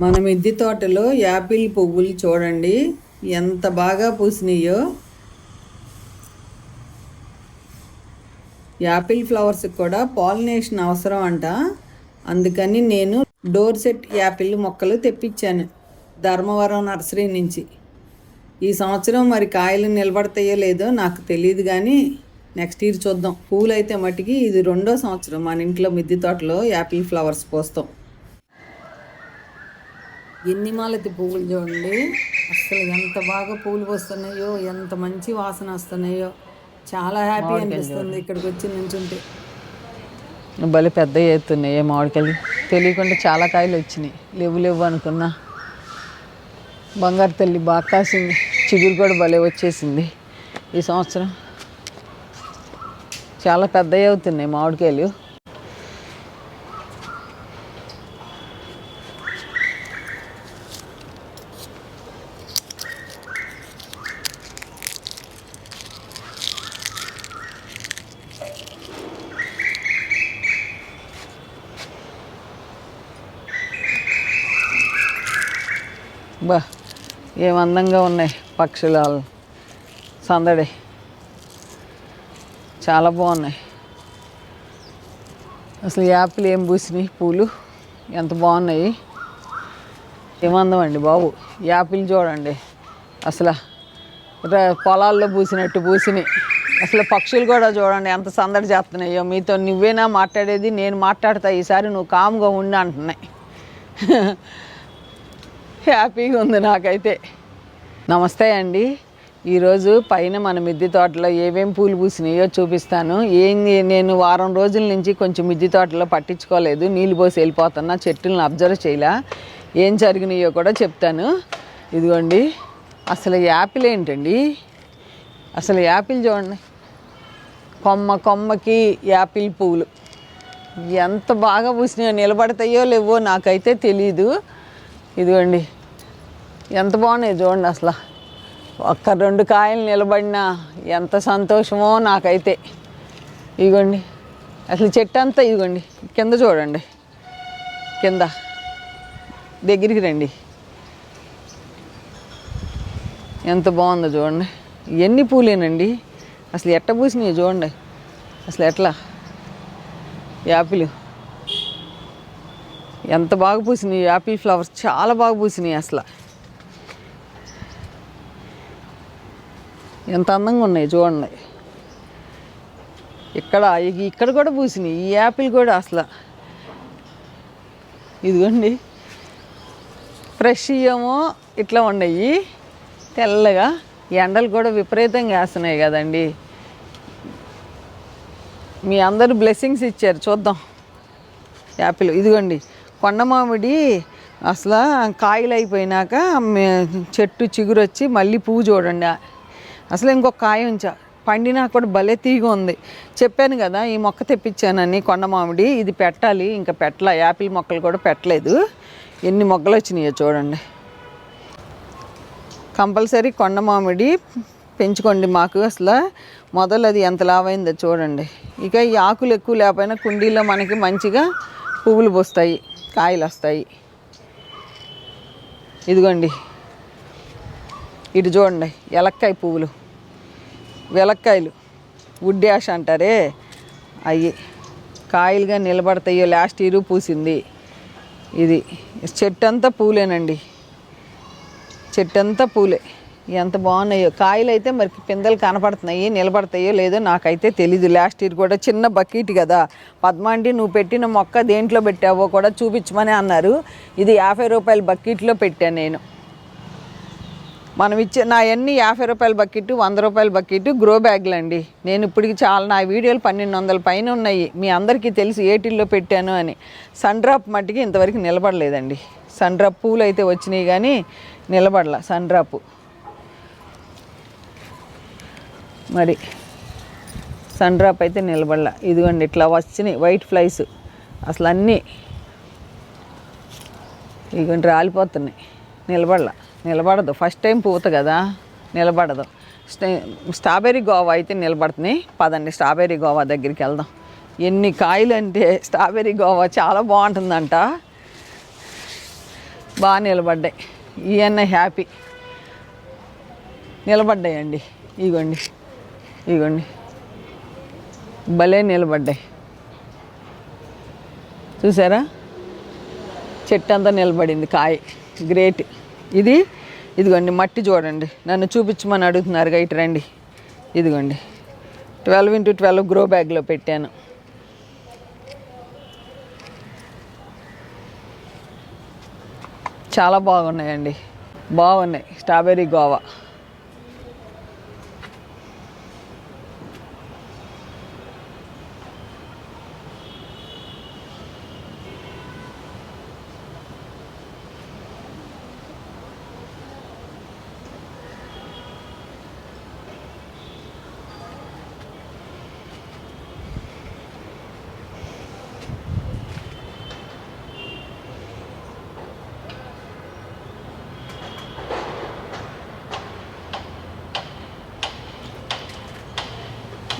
మన మిద్ది తోటలో యాపిల్ పువ్వులు చూడండి. ఎంత బాగా పూసినాయో. యాపిల్ ఫ్లవర్స్కి కూడా పాలినేషన్ అవసరం అంట. అందుకని నేను డోర్ సెట్ యాపిల్ మొక్కలు తెప్పించాను ధర్మవరం నర్సరీ నుంచి. ఈ సంవత్సరం మరి కాయలు నిలబడతాయో లేదో నాకు తెలియదు కానీ నెక్స్ట్ ఇయర్ చూద్దాం. పూలు అయితే మట్టికి ఇది రెండో సంవత్సరం మన ఇంట్లో మిద్దె తోటలో యాపిల్ ఫ్లవర్స్ పోస్తాం. ఎన్ని మాలతి పువ్వులు చూడండి. అసలు ఎంత బాగా పూలు వస్తున్నాయో ఎంత మంచి వాసన వస్తున్నాయో. చాలా హ్యాపీ అనిపిస్తుంది ఇక్కడికి వచ్చి నుంచుంటే భలే పెద్ద ఎత్తున్నాయి మామిడికాయలు. తెలియకుండా చాలా కాయలు వచ్చినాయి. లేవు లేవు అనుకున్నా. బంగారు తల్లి బాగా కాసింది. చిగురు కూడా భలే వచ్చేసింది ఈ సంవత్సరం. చాలా పెద్దవి అవుతున్నాయి మామిడికాయలు. బా ఏం అందంగా ఉన్నాయి పక్షుల సందడి. చాలా బాగున్నాయి. అసలు యాపిల్ ఏం పూసినాయి పూలు ఎంత బాగున్నాయి? ఏమందం అండి బాబు? యాపిల్ చూడండి. అసలు పొలాల్లో పూసినట్టు పూసినాయి అసలు పక్షులు కూడా చూడండి ఎంత సందడి చేస్తున్నాయో. మీతో నువ్వేనా మాట్లాడేది నేను మాట్లాడతా. ఈసారి నువ్వు కామ్గా ఉండి అంటున్నాయి. హ్యాపీగా ఉంది నాకైతే. నమస్తే అండి. ఈరోజు పైన మన మిద్ది తోటలో ఏమేం పూలు పూసినాయో చూపిస్తాను. ఏం నేను వారం రోజుల నుంచి కొంచెం మిద్ది తోటలో పట్టించుకోలేదు. నీళ్ళు పోసి వెళ్ళిపోతున్నా చెట్టులను అబ్జర్వ్ చేయలా. ఏం జరిగినాయో కూడా చెప్తాను. ఇదిగోండి. అసలు యాపిల్ ఏంటండి? అసలు యాపిల్ చూడండి. కొమ్మ కొమ్మకి యాపిల్ పువ్వులు ఎంత బాగా పూసినాయో నిలబడతాయో లేవో నాకైతే తెలీదు. ఇదిగోండి. ఎంత బాగున్నాయి చూడండి అసలు. ఒక్క రెండు కాయలు నిలబడినా ఎంత సంతోషమో నాకైతే. ఇదిగోండి అసలు చెట్టు అంతా ఇదిగోండి కింద చూడండి. కింద. దగ్గరికి రండి. ఎంత బాగుందో చూడండి. ఎన్ని పూలేనండి? అసలు ఎట్ట పూసినాయి చూడండి. అసలు ఎట్లా? యాపిల్. ఎంత బాగా పూసినాయి. యాపిల్ ఫ్లవర్స్ చాలా బాగా పూసినాయి అసలు. ఎంత అందంగా ఉన్నాయి చూడండి. ఇక్కడ ఇక్కడ కూడా పూసినాయి ఈ యాపిల్ కూడా అసలు. ఇదిగోండి. ఫ్రెష్ ఏమో ఇట్లా ఉన్నాయి. తెల్లగా ఎండలు కూడా విపరీతంగా వేస్తున్నాయి కదండి. మీ అందరు బ్లెస్సింగ్స్ ఇచ్చారు చూద్దాం. యాపిల్ ఇదిగోండి. కొండ మామిడి అసలు కాయలు అయిపోయినాక చెట్టు చిగురు వచ్చి మళ్ళీ పువ్వు చూడండి. అసలు ఇంకొక కాయ ఉంచా. పండినా కూడా భలే తీగ ఉంది. చెప్పాను కదా ఈ మొక్క తెప్పించానని కొండ మామిడి ఇది పెట్టాలి ఇంకా పెట్టలే యాపిల్ మొక్కలు కూడా పెట్టలేదు. ఎన్ని మొక్కలు వచ్చినాయో చూడండి. కంపల్సరీ కొండ మామిడి పెంచుకోండి మాకు అసలు. మొదలు అది ఎంత లావైందో చూడండి. ఇక ఈ ఆకులు ఎక్కువ లేకపోయినా కుండీలో మనకి మంచిగా పువ్వులు పోస్తాయి కాయలు వస్తాయి. ఇదిగోండి. ఇటు చూడండి ఎలక్కాయ పువ్వులు వెలక్కాయలు. వుడ్ యాష్ అంటారే. అవి కాయలుగా నిలబడతాయో లాస్ట్ ఇయర్ పూసింది. ఇది చెట్టు అంతా పూలేనండి. చెట్టు అంతా పూలే. ఎంత బాగున్నాయో. కాయలు అయితే మరి పిందెలు కనపడుతున్నాయి నిలబడతాయో లేదో నాకైతే తెలీదు. లాస్ట్ ఇయర్ కూడా చిన్న బకెట్ కదా. పద్మాంటి నువ్వు పెట్టిన మొక్క దేంట్లో పెట్టావో కూడా చూపించమని అన్నారు. ఇది యాభై రూపాయల బకెట్లో పెట్టాను నేను. మనం ఇచ్చే నా అన్ని యాభై రూపాయల బకెట్ వంద రూపాయల బకెట్ గ్రో బ్యాగ్లు అండి. నేను ఇప్పటికి చాలా నా వీడియోలు పన్నెండు వందల పైన ఉన్నాయి. మీ అందరికీ తెలుసు ఏటిల్లో పెట్టాను అని. సన్ డ్రాప్ మట్టికి ఇంతవరకు నిలబడలేదండి. సన్ డ్రాప్ పూలు అయితే వచ్చినాయి కానీ నిలబడలా. Sun drop. మరి సన్ డ్రాప్ అయితే నిలబడలా. ఇదిగోండి ఇట్లా వచ్చినాయి. వైట్ ఫ్లైస్ అసలు అన్నీ ఇదిగోండి రాలిపోతున్నాయి. నిలబడలా. నిలబడదు. ఫస్ట్ టైం పూత కదా నిలబడదు. స్టే- స్ట్రాబెర్రీ గోవా అయితే నిలబడుతున్నాయి పదండి స్ట్రాబెర్రీ గోవా దగ్గరికి వెళ్దాం. ఎన్ని కాయలు అంటే స్ట్రాబెర్రీ గోవా చాలా బాగుంటుందంట. బాగా నిలబడ్డాయి. ఇవన్నీ హ్యాపీ. నిలబడ్డాయండి. ఇగోండి. ఇగోండి. భలే నిలబడ్డాయి. చూసారా? చెట్టు అంతా నిలబడింది కాయ. గ్రేట్ ఇది? ఇదిగోండి మట్టి చూడండి. నన్ను చూపించమని అడుగుతున్నారు ఇటు రండి. ఇదిగోండి. ట్వెల్వ్ ఇంటూ ట్వెల్వ్ గ్రో బ్యాగ్లో పెట్టాను. చాలా బాగున్నాయండి. బాగున్నాయి. Strawberry guava.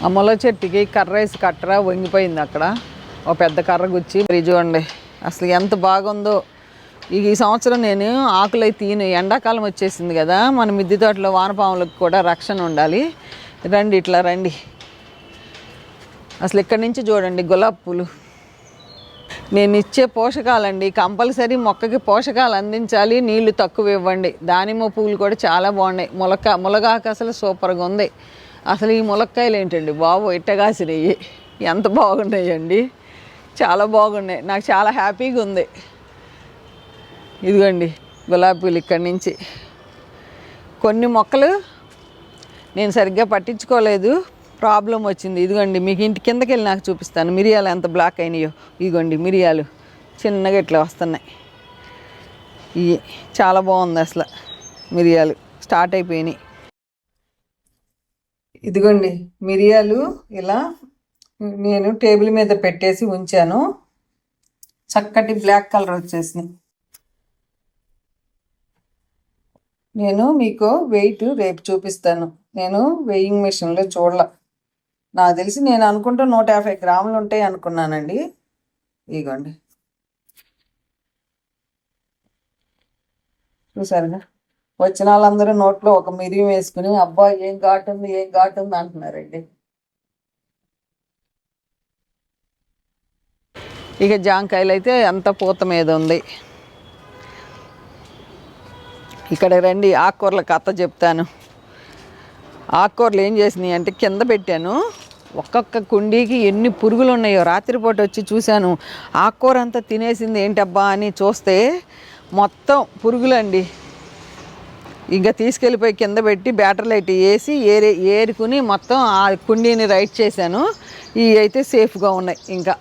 ఆ ముల్ల చెట్టుకి కర్ర వేసి కట్టరా వంగిపోయింది అక్కడ. ఒక పెద్ద కర్ర గుచ్చి మరి చూడండి అసలు ఎంత బాగుందో. ఈ సంవత్సరం నేను ఆకులై తీను ఎండాకాలం వచ్చేసింది కదా మన మిద్దె తోటలో వానపాములకు కూడా రక్షణ ఉండాలి. రండి ఇట్లా రండి. అసలు ఇక్కడి నుంచి చూడండి గులాబీ పూలు. నేను ఇచ్చే పోషకాలండి కంపల్సరీ మొక్కకి పోషకాలు అందించాలి నీళ్ళు తక్కువ ఇవ్వండి. దానిమ్మ పువ్వులు కూడా చాలా బాగున్నాయి. ములక ములగాకు అసలు సూపర్గా ఉంది. అసలు ఈ ములక్కాయలు ఏంటండి బాబు? ఇట్టగాసినవి ఎంత బాగున్నాయండి? చాలా బాగున్నాయి. నాకు చాలా హ్యాపీగా ఉంది. ఇదిగోండి గులాబీలు ఇక్కడి నుంచి. కొన్ని మొక్కలు నేను సరిగ్గా పట్టించుకోలేదు. ప్రాబ్లం వచ్చింది. ఇదిగోండి మీకు ఇంటి కిందకి వెళ్ళి నాకు చూపిస్తాను. మిరియాలు ఎంత బ్లాక్ అయినాయో. ఇదిగోండి మిరియాలు చిన్నగా ఇట్లా వస్తున్నాయి. ఇవి చాలా బాగుంది అసలు మిరియాలు. స్టార్ట్ అయిపోయినాయి. ఇదిగోండి మిరియాలు ఇలా నేను టేబుల్ మీద పెట్టేసి ఉంచాను. చక్కటి బ్లాక్ కలర్ వచ్చేసినాయి. నేను మీకు వెయిట్ రేపు చూపిస్తాను. నేను వెయింగ్ మిషన్లో చూడాల. నాకు తెలిసి నేను అనుకుంటా నూట యాభై గ్రాములు ఉంటాయి అనుకున్నానండి. ఇదిగోండి. చూసారుగా? వచ్చిన వాళ్ళందరూ నోట్లో ఒక మిరియం వేసుకుని అబ్బా ఏం ఘాటు ఉంది ఏం ఘాటు ఉంది అంటున్నారండి. ఇక జాంకాయలు అయితే అంత పూత మీద ఉంది. ఇక్కడ రండి ఆకుకూరల కథ చెప్తాను. ఆకుకూరలు ఏం చేసినాయి అంటే కింద పెట్టాను. ఒక్కొక్క కుండీకి ఎన్ని పురుగులు ఉన్నాయో రాత్రిపూట వచ్చి చూశాను. ఆకుకూర అంతా తినేసింది ఏంటబ్బా అని చూస్తే మొత్తం పురుగులండి. ఇంకా తీసుకెళ్ళిపోయి కింద పెట్టి బ్యాటర్ లైట్ వేసి ఏరే ఏరుకుని మొత్తం ఆ కుండీని రైట్ చేశాను. ఇవి అయితే సేఫ్గా ఉన్నాయి ఇంకా.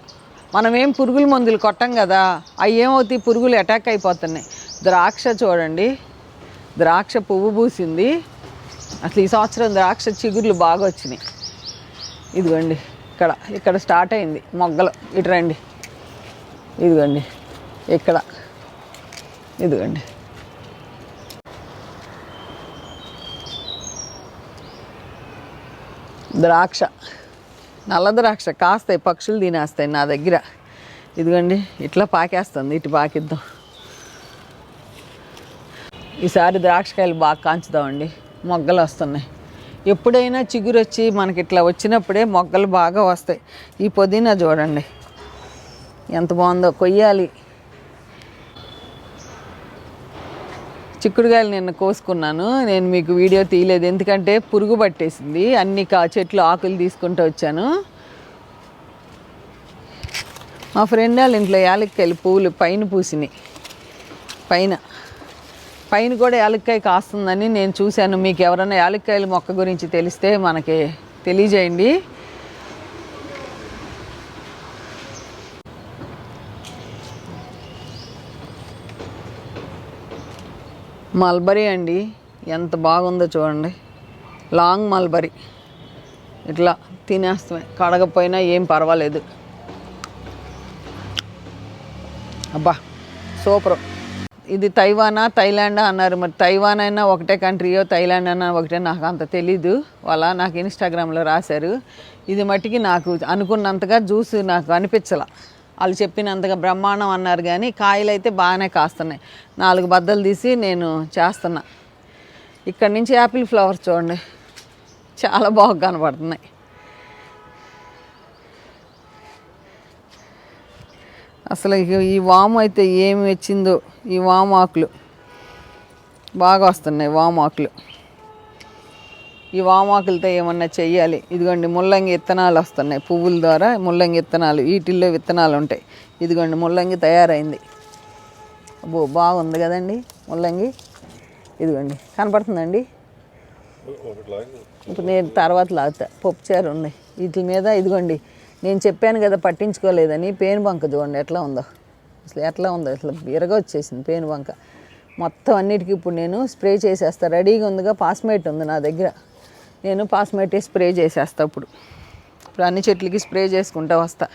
మనం ఏం పురుగుల మందులు కొట్టం కదా అవి ఏమవుతాయి? పురుగులు అటాక్ అయిపోతున్నాయి. ద్రాక్ష చూడండి. ద్రాక్ష పువ్వు పూసింది. అసలు ఈ సంవత్సరం ద్రాక్ష చిగుర్లు బాగా వచ్చినాయి. ఇదిగోండి ఇక్కడ ఇక్కడ స్టార్ట్ అయింది మొగ్గలు. ఇటు రండి. ఇదిగోండి ఇక్కడ. ఇదిగోండి. ద్రాక్ష. నల్ల ద్రాక్ష కాస్తాయి పక్షులు తినేస్తాయి నా దగ్గర. ఇదిగోండి ఇట్లా పాకేస్తుంది ఇటు పాకిద్దాం. ఈసారి ద్రాక్షకాయలు బాగా కాంచుదామండి. మొగ్గలు వస్తున్నాయి. ఎప్పుడైనా చిగురు వచ్చి మనకి ఇట్లా వచ్చినప్పుడే మొగ్గలు బాగా వస్తాయి. ఈ పుదీనా చూడండి. ఎంత బాగుందో కొయ్యాలి. చిక్కుడుకాయలు నిన్న కోసుకున్నాను. నేను మీకు వీడియో తీయలేదు. ఎందుకంటే పురుగు పట్టేసింది. అన్ని కా చెట్లు ఆకులు తీసుకుంటూ వచ్చాను. మా ఫ్రెండ్ వాళ్ళ ఇంట్లో యాలక్కాయలు పువ్వులు పైన పూసినాయి. పైన. పైన కూడా యాలక్కాయ కాస్తుందని నేను చూశాను. మీకు ఎవరైనా యాలక్కాయల మొక్క గురించి తెలిస్తే మనకి తెలియజేయండి. మల్బరీ అండి. ఎంత బాగుందో చూడండి. Long mulberry. ఇట్లా తినేస్తామే. కడగపోయినా ఏం పర్వాలేదు. అబ్బా సూపర్. ఇది తైవానా థైలాండ్ అన్నారు. మరి తైవాన్ అయినా ఒకటే కంట్రీయో థైలాండ్ అయినా ఒకటే నాకు అంత తెలీదు. వాళ్ళ నాకు ఇన్స్టాగ్రామ్లో రాశారు. ఇది మట్టికి నాకు అనుకున్నంతగా జ్యూస్ నాకు అనిపించలా. వాళ్ళు చెప్పినంతగా బ్రహ్మాండం అన్నారు కానీ కాయలు అయితే బాగానే కాస్తున్నాయి. నాలుగు బద్దలు తీసి నేను చేస్తున్నా. ఇక్కడ నుంచి యాపిల్ ఫ్లవర్స్ చూడండి. చాలా బాగా కనపడుతున్నాయి. అసలు ఈ వాము అయితే ఏమి వచ్చిందో ఈ వాము ఆకులు బాగా వస్తున్నాయి వాము ఆకులు ఈ వామాకులతో ఏమన్నా చెయ్యాలి? ఇదిగోండి ముల్లంగి విత్తనాలు వస్తున్నాయి పువ్వుల ద్వారా. ముల్లంగి విత్తనాలు వీటిల్లో విత్తనాలు ఉంటాయి. ఇదిగోండి ముల్లంగి తయారైంది. అబ్బో బాగుంది కదండి ముల్లంగి. ఇదిగోండి కనపడుతుందండి? ఇప్పుడు నేను తర్వాత లాగుతా. పప్పుచారు ఉన్నాయి వీటి మీద ఇదిగోండి నేను చెప్పాను కదా పట్టించుకోలేదని పేను బంక చూడండి ఎట్లా ఉందో. అసలు ఎట్లా ఉందో అసలు విరగ వచ్చేసింది పేను బంక. మొత్తం అన్నిటికీ ఇప్పుడు నేను స్ప్రే చేసేస్తా. రెడీగా ఉందిగా పాస్మేట్ ఉంది నా దగ్గర. నేను పాస్మేటే స్ప్రే చేసేస్తా ఇప్పుడు. ఇప్పుడు అన్ని చెట్లకి స్ప్రే చేసుకుంటా వస్తా.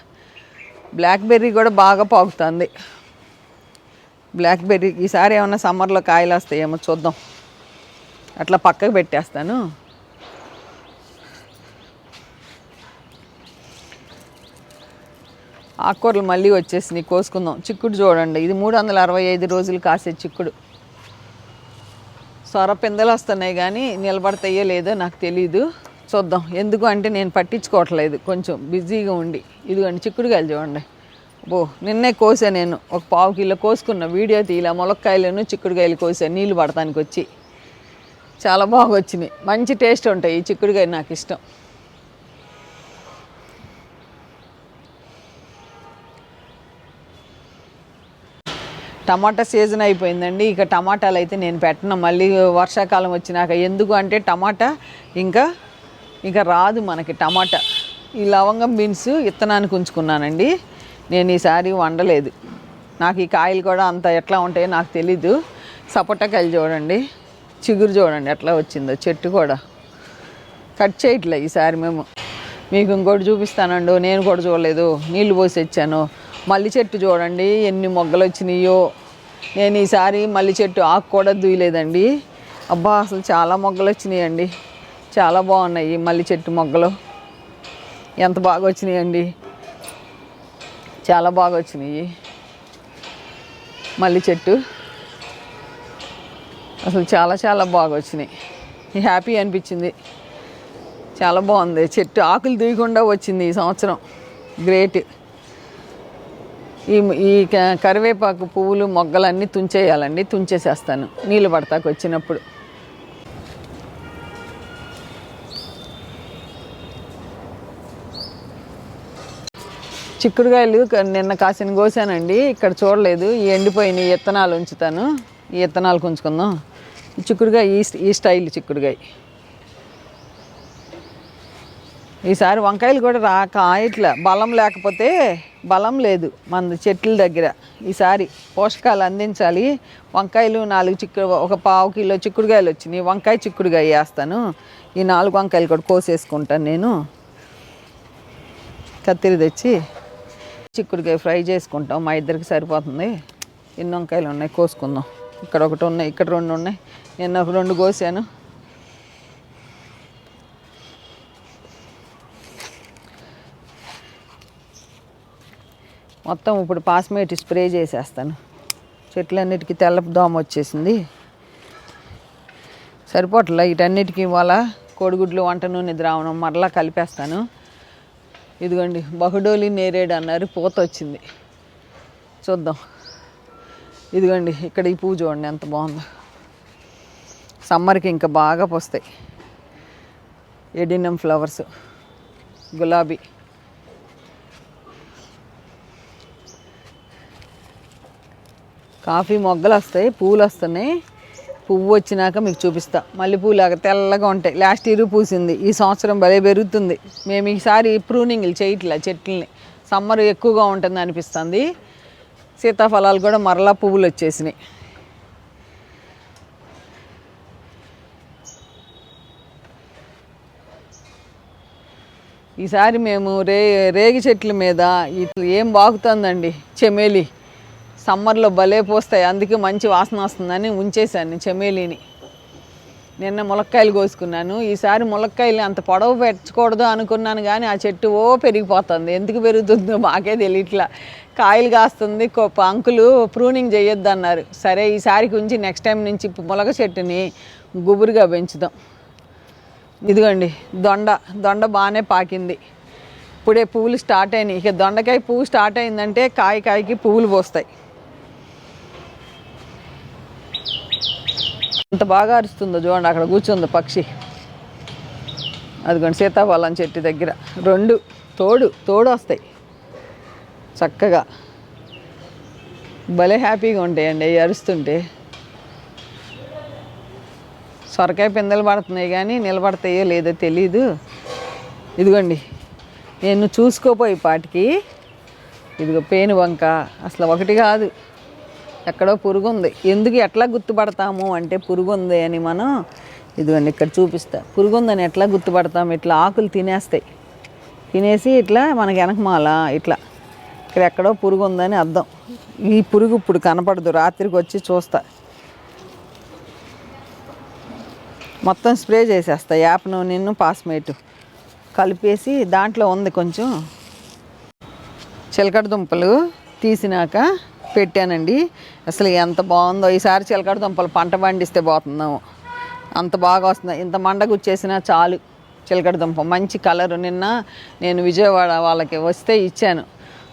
బ్లాక్బెర్రీ కూడా బాగా పాకుతుంది. బ్లాక్బెర్రీ ఈసారి ఏమన్నా సమ్మర్లో కాయలు వస్తాయేమో చూద్దాం. అట్లా పక్కకు పెట్టేస్తాను. ఆకుకూరలు మళ్ళీ వచ్చేసినాయి కోసుకుందాం. చిక్కుడు చూడండి ఇది మూడు వందల అరవై ఐదు రోజులు కాసే చిక్కుడు. సొర పిందెలు వస్తున్నాయి కానీ నిలబడతాయో లేదో నాకు తెలియదు చూద్దాం. ఎందుకు అంటే నేను పట్టించుకోవట్లేదు. కొంచెం బిజీగా ఉండి. ఇదిగోండి చిక్కుడుకాయలు చూడండి. బో నిన్నే కోసా నేను. ఒక పావు కిలో కోసుకున్న వీడియో తీయలే. ములక్కాయలను చిక్కుడుకాయలు కోసా. నీళ్ళు పడటానికి వచ్చి చాలా బాగా వచ్చినాయి. మంచి టేస్ట్ ఉంటాయి ఈ చిక్కుడుకాయ నాకు ఇష్టం. టమాటా సీజన్ అయిపోయిందండి. ఇక టమాటాలు అయితే నేను పెట్టను. మళ్ళీ వర్షాకాలం వచ్చినాక ఎందుకు అంటే టమాటా ఇంకా ఇంకా రాదు మనకి టమాటా. ఈ లవంగం బీన్స్ విత్తనానికి ఉంచుకున్నానండి. నేను ఈసారి వండలేదు. నాకు ఈ కాయలు కూడా అంత ఎట్లా ఉంటాయో నాకు తెలీదు. సపోటాకాయలు చూడండి. చిగురు చూడండి ఎట్లా వచ్చిందో చెట్టు కూడా. కట్ చేయట్లే ఈసారి మేము. మీకు ఇంకోటి చూపిస్తానండు. నేను కూడా చూడలేదు. నీళ్ళు పోసి వచ్చాను మల్లి చెట్టు చూడండి ఎన్ని మొగ్గలు వచ్చినాయో. నేను ఈసారి మల్లి చెట్టు ఆకు కూడా దూయలేదండి. అబ్బా అసలు చాలా మొగ్గలు వచ్చినాయండి. చాలా బాగున్నాయి మల్లి చెట్టు మొగ్గలు. ఎంత బాగా వచ్చినాయండి. చాలా బాగా వచ్చినాయి మల్లి చెట్టు. అసలు చాలా చాలా బాగా వచ్చినాయి. హ్యాపీ అనిపించింది. చాలా బాగుంది. చెట్టు ఆకులు దూయకుండా వచ్చింది ఈ సంవత్సరం. గ్రేట్. ఈ ఈ కరివేపాకు పువ్వులు మొగ్గలన్నీ తుంచేయాలండి. తుంచేసేస్తాను. నీళ్ళు పడతాకు వచ్చినప్పుడు. చిక్కుడుకాయలు నిన్న కాసిన కోసానండి. ఇక్కడ చూడలేదు. ఈ ఎండిపోయిన విత్తనాలు ఉంచుతాను. ఈ విత్తనాలు ఉంచుకుందాం చిక్కుడుగా చిక్కుడుకాయ ఈ ఈ స్టైల్ చిక్కుడుకాయ. ఈసారి వంకాయలు కూడా రాక ఇట్లా బలం లేకపోతే బలం లేదు మన చెట్ల దగ్గర. ఈసారి పోషకాలు అందించాలి. వంకాయలు నాలుగు చిక్కుడు ఒక పావు కిలో చిక్కుడుకాయలు వచ్చినాయి. వంకాయ చిక్కుడుకాయ వేస్తాను. ఈ నాలుగు వంకాయలు కూడా కోసేసుకుంటాను నేను. కత్తిరి తెచ్చి చిక్కుడుకాయ ఫ్రై చేసుకుంటాం. మా ఇద్దరికి సరిపోతుంది. ఎన్ని వంకాయలు ఉన్నాయి కోసుకుందాం. ఇక్కడ ఒకటి ఉన్నాయి ఇక్కడ రెండు ఉన్నాయి. నేను ఒక రెండు కోసాను. మొత్తం ఇప్పుడు పాస్మేట్ స్ప్రే చేసేస్తాను. చెట్లన్నిటికీ తెల్ల దోమ వచ్చేసింది. సరిపోట్లే వీటన్నిటికీ ఇవాళ కోడిగుడ్లు వంట నూనె ద్రావణం మరలా కలిపేస్తాను. ఇదిగోండి బహుడోలి నేరేడు అన్నారు పూత వచ్చింది. చూద్దాం. ఇదిగోండి ఇక్కడ ఈ పువ్వు చూడండి ఎంత బాగుందో. సమ్మర్కి ఇంకా బాగా పోస్తాయి. ఎడినం ఫ్లవర్స్ గులాబీ. కాఫీ మొగ్గలు వస్తాయి పువ్వులు వస్తున్నాయి పువ్వు వచ్చినాక మీకు చూపిస్తా. మల్లెపూలు పూలాగా తెల్లగా ఉంటాయి. లాస్ట్ ఇయర్ పూసింది. ఈ సంవత్సరం భలే పెరుగుతుంది. మేము ఈసారి ప్రూనింగ్లు చేయట్లే చెట్లని. సమ్మర్ ఎక్కువగా ఉంటుంది అనిపిస్తుంది. సీతాఫలాలు కూడా మరలా పువ్వులు వచ్చేసినాయి. ఈసారి మేము రే రేగి చెట్ల మీద ఇట్లా ఏం బాగుతుందండి చెమేలి. సమ్మర్లో భలే పోస్తాయి. అందుకే మంచి వాసన వస్తుందని ఉంచేశాను చెమేలిని. నిన్న ములక్కాయలు కోసుకున్నాను. ఈసారి ములక్కాయలు అంత పొడవు పెట్టకూడదు అనుకున్నాను కానీ ఆ చెట్టు ఓ పెరిగిపోతుంది. ఎందుకు పెరుగుతుందో మాకే తెలియట్లా. కాయలు కాస్తుంది కొప్ప అంకులు ప్రూనింగ్ చేయొద్దు అన్నారు సరే ఈసారికి ఉంచి నెక్స్ట్ టైం నుంచి ములగ చెట్టుని గుబురుగా పెంచుదాం. ఇదిగోండి దొండ దొండ బాగానే పాకింది. ఇప్పుడే పువ్వులు స్టార్ట్ అయినాయి. ఇక దొండకాయ పువ్వు స్టార్ట్ అయిందంటే కాయ కాయకి పువ్వులు పోస్తాయి. ఎంత బాగా అరుస్తుందో చూడండి అక్కడ కూర్చుంది పక్షి. అదిగోండి సీతాఫలం చెట్టు దగ్గర. రెండు తోడు తోడు వస్తాయి చక్కగా. భలే హ్యాపీగా ఉంటాయండి అవి అరుస్తుంటే. సొరకాయ పిందెలు పడుతున్నాయి కానీ నిలబడతాయో లేదో తెలీదు. ఇదిగోండి నేను చూసుకోపోయి పాటికి ఇదిగో పేను వంక అసలు ఒకటి కాదు. ఎక్కడో పురుగు ఉంది ఎందుకు ఎట్లా గుర్తుపడతాము అంటే పురుగు ఉంది అని మనం ఇదిగోండి ఇక్కడ చూపిస్తా. పురుగు ఉందని ఎట్లా గుర్తుపడతాం ఇట్లా ఆకులు తినేస్తాయి. తినేసి ఇట్లా మనకి వెనకమాల ఇట్లా ఇక్కడ ఎక్కడో పురుగు ఉందని అర్థం. ఈ పురుగు ఇప్పుడు కనపడదు. రాత్రికి వచ్చి చూస్తా. మొత్తం స్ప్రే చేసేస్తా. యాప్ నూనెను పాస్మేటు కలిపేసి దాంట్లో ఉంది కొంచెం చిలకడ దుంపలు తీసినాక పెట్టానండి. అసలు ఎంత బాగుందో ఈసారి చిలకడ దుంపలు పంట పండిస్తే పోతున్నాము. అంత బాగా వస్తుంది ఇంత మండకు వచ్చేసినా చాలు చిలకడ దుంప. మంచి కలరు నిన్న నేను విజయవాడ వాళ్ళకి వస్తే ఇచ్చాను.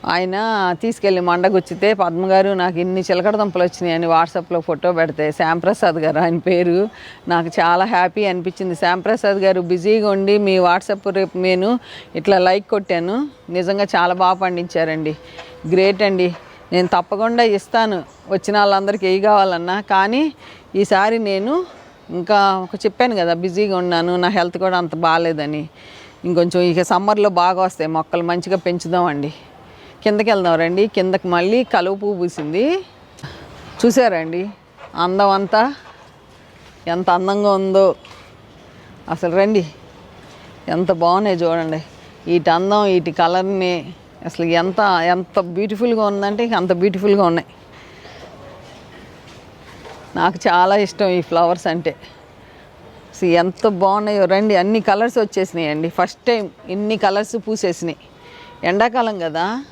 ఆయన తీసుకెళ్ళి మండగుచ్చితే పద్మగారు నాకు ఇన్ని చిలకడ దుంపలు వచ్చినాయని వాట్సాప్లో ఫోటో పెడితే శ్యాంప్రసాద్ గారు ఆయన పేరు నాకు చాలా హ్యాపీ అనిపించింది. శ్యాంప్రసాద్ గారు బిజీగా ఉండి మీ వాట్సాప్ రేపు నేను ఇట్లా లైక్ కొట్టాను. నిజంగా చాలా బాగా పండించారండి. గ్రేట్ అండి. నేను తప్పకుండా ఇస్తాను. వచ్చిన వాళ్ళందరికీ ఏ కావాలన్నా. కానీ ఈసారి నేను ఇంకా ఒక చెప్పాను కదా బిజీగా ఉన్నాను నా హెల్త్ కూడా అంత బాగాలేదని. ఇంకొంచెం ఇక సమ్మర్లో బాగా వస్తాయి మొక్కలు మంచిగా పెంచుదామండి. కిందకి వెళ్దాం రండి. కిందకి మళ్ళీ కలువు పువ్వు పూసింది. చూసారండి అందం అంతా ఎంత అందంగా ఉందో. అసలు రండి. ఎంత బాగున్నాయి చూడండి. వీటి అందం వీటి కలర్ని అసలు ఎంత ఎంత బ్యూటిఫుల్గా ఉందంటే అంత బ్యూటిఫుల్గా ఉన్నాయి. నాకు చాలా ఇష్టం ఈ ఫ్లవర్స్ అంటే. అసలు ఎంత బాగున్నాయో రండి అన్ని కలర్స్ వచ్చేసినాయండి. ఫస్ట్ టైం ఇన్ని కలర్స్ పూసేసినాయి. ఎండాకాలం కదా.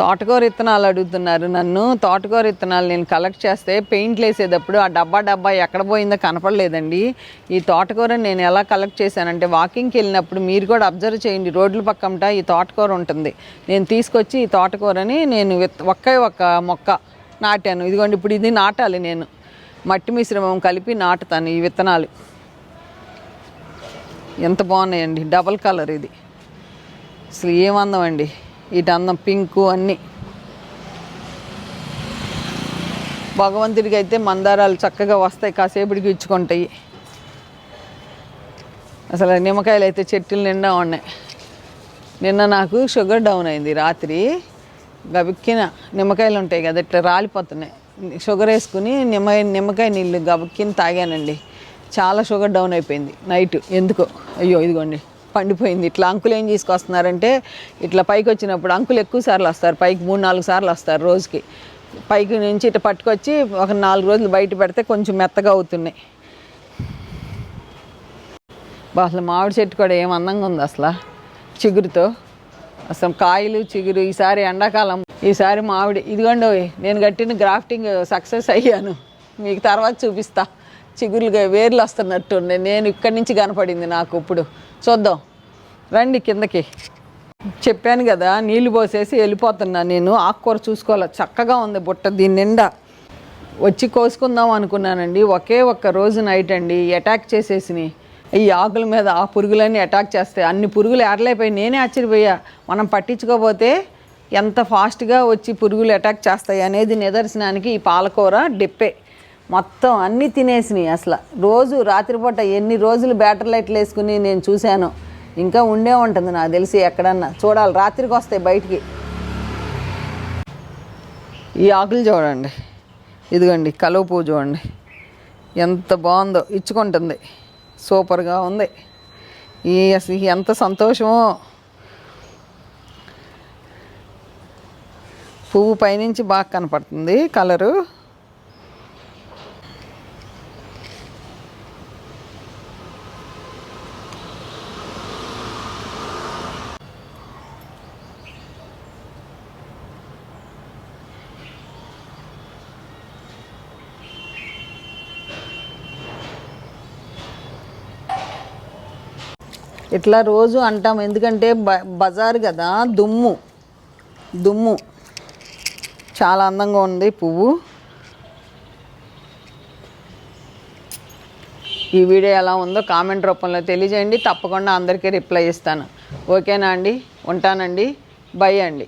తోటకూర విత్తనాలు అడుగుతున్నారు నన్ను. తోటకూర విత్తనాలు నేను కలెక్ట్ చేస్తే పెయింట్లు వేసేటప్పుడు ఆ డబ్బా డబ్బా ఎక్కడ పోయిందో కనపడలేదండి. ఈ తోటకూర నేను ఎలా కలెక్ట్ చేశానంటే వాకింగ్కి వెళ్ళినప్పుడు మీరు కూడా అబ్జర్వ్ చేయండి. రోడ్ల పక్కమట ఈ తోటకూర ఉంటుంది. నేను తీసుకొచ్చి ఈ తోటకూరని నేను విత్ ఒక్క మొక్క నాటాను. ఇదిగోండి ఇప్పుడు ఇది నాటాలి నేను. మట్టి మిశ్రమం కలిపి నాటుతాను ఈ విత్తనాలు. ఎంత బాగున్నాయండి. డబల్ కలర్ ఇది. అసలు ఏమందం అండి. ఇటు అందం పింకు అన్నీ. భగవంతుడికి అయితే మందారాలు చక్కగా వస్తాయి కాసేపటికి ఇచ్చుకుంటాయి. అసలు నిమ్మకాయలు అయితే చెట్టులు నిండా ఉన్నాయి. నిన్న నాకు షుగర్ డౌన్ అయింది రాత్రి. గబిక్కిన నిమ్మకాయలు ఉంటాయి కదా ఇట్లా రాలిపోతున్నాయి. షుగర్ వేసుకుని నిమ్మ నిమ్మకాయ నీళ్ళు గబిక్కిన తాగానండి. చాలా షుగర్ డౌన్ అయిపోయింది నైట్. ఎందుకో? అయ్యో ఇదిగోండి. పండిపోయింది. ఇట్లా అంకులు ఏం తీసుకొస్తున్నారంటే ఇట్లా పైకి వచ్చినప్పుడు అంకులు ఎక్కువ సార్లు వస్తారు. పైకి మూడు నాలుగు సార్లు వస్తారు రోజుకి. పైకి నుంచి ఇట్లా పట్టుకొచ్చి ఒక నాలుగు రోజులు బయట పెడితే కొంచెం మెత్తగా అవుతున్నాయి. అసలు మామిడి చెట్టు కూడా ఏం అందంగా ఉంది అసలు. చిగురుతో. అసలు కాయలు చిగురు ఈసారి ఎండాకాలం. ఈసారి మామిడి. ఇదిగోండి నేను కట్టిన గ్రాఫ్టింగ్ సక్సెస్ అయ్యాను. మీకు తర్వాత చూపిస్తా. చిగురులుగా వేర్లు వస్తున్నట్టు నేను ఇక్కడి నుంచి కనపడింది నాకు ఇప్పుడు. చూద్దాం. రండి కిందకి. చెప్పాను కదా నీళ్ళు పోసేసి వెళ్ళిపోతున్నా నేను. ఆకుకూర చూసుకోవాలి? చక్కగా ఉంది బుట్ట దీని నిండా. వచ్చి కోసుకుందాం అనుకున్నానండి. ఒకే ఒక్క రోజు నైట్ అండి అటాక్ చేసేసినాయి. ఈ ఆకుల మీద ఆ పురుగులన్నీ అటాక్ చేస్తాయి. అన్ని పురుగులు ఏడలేపోయి నేనే ఆశ్చర్యపోయా. మనం పట్టించుకోపోతే ఎంత ఫాస్ట్గా వచ్చి పురుగులు అటాక్ చేస్తాయి అనేది నిదర్శనానికి ఈ పాలకూర డిప్పే. మొత్తం అన్నీ తినేసినాయి అసలు. రోజు రాత్రిపూట ఎన్ని రోజులు బ్యాటర్ లైట్లు వేసుకుని నేను చూశాను. ఇంకా ఉండే ఉంటుంది నాకు తెలిసి ఎక్కడన్నా. చూడాలి రాత్రికి వస్తాయి బయటికి. ఈ ఆకులు చూడండి. ఇదిగోండి కలువ పువ్వు చూడండి. ఎంత బాగుందో ఇచ్చుకుంటుంది. సూపర్గా ఉంది. ఈ అసలు ఎంత సంతోషమో. పువ్వు పైనుంచి బాగా కనపడుతుంది కలరు. ఇట్లా రోజు అంటాం? ఎందుకంటే బ బజారు కదా దుమ్ము. దుమ్ము. చాలా అందంగా ఉంది పువ్వు. ఈ వీడియో ఎలా ఉందో కామెంట్ రూపంలో తెలియజేయండి. తప్పకుండా అందరికీ రిప్లై ఇస్తాను. ఓకేనా అండి? ఉంటానండి. బై అండి.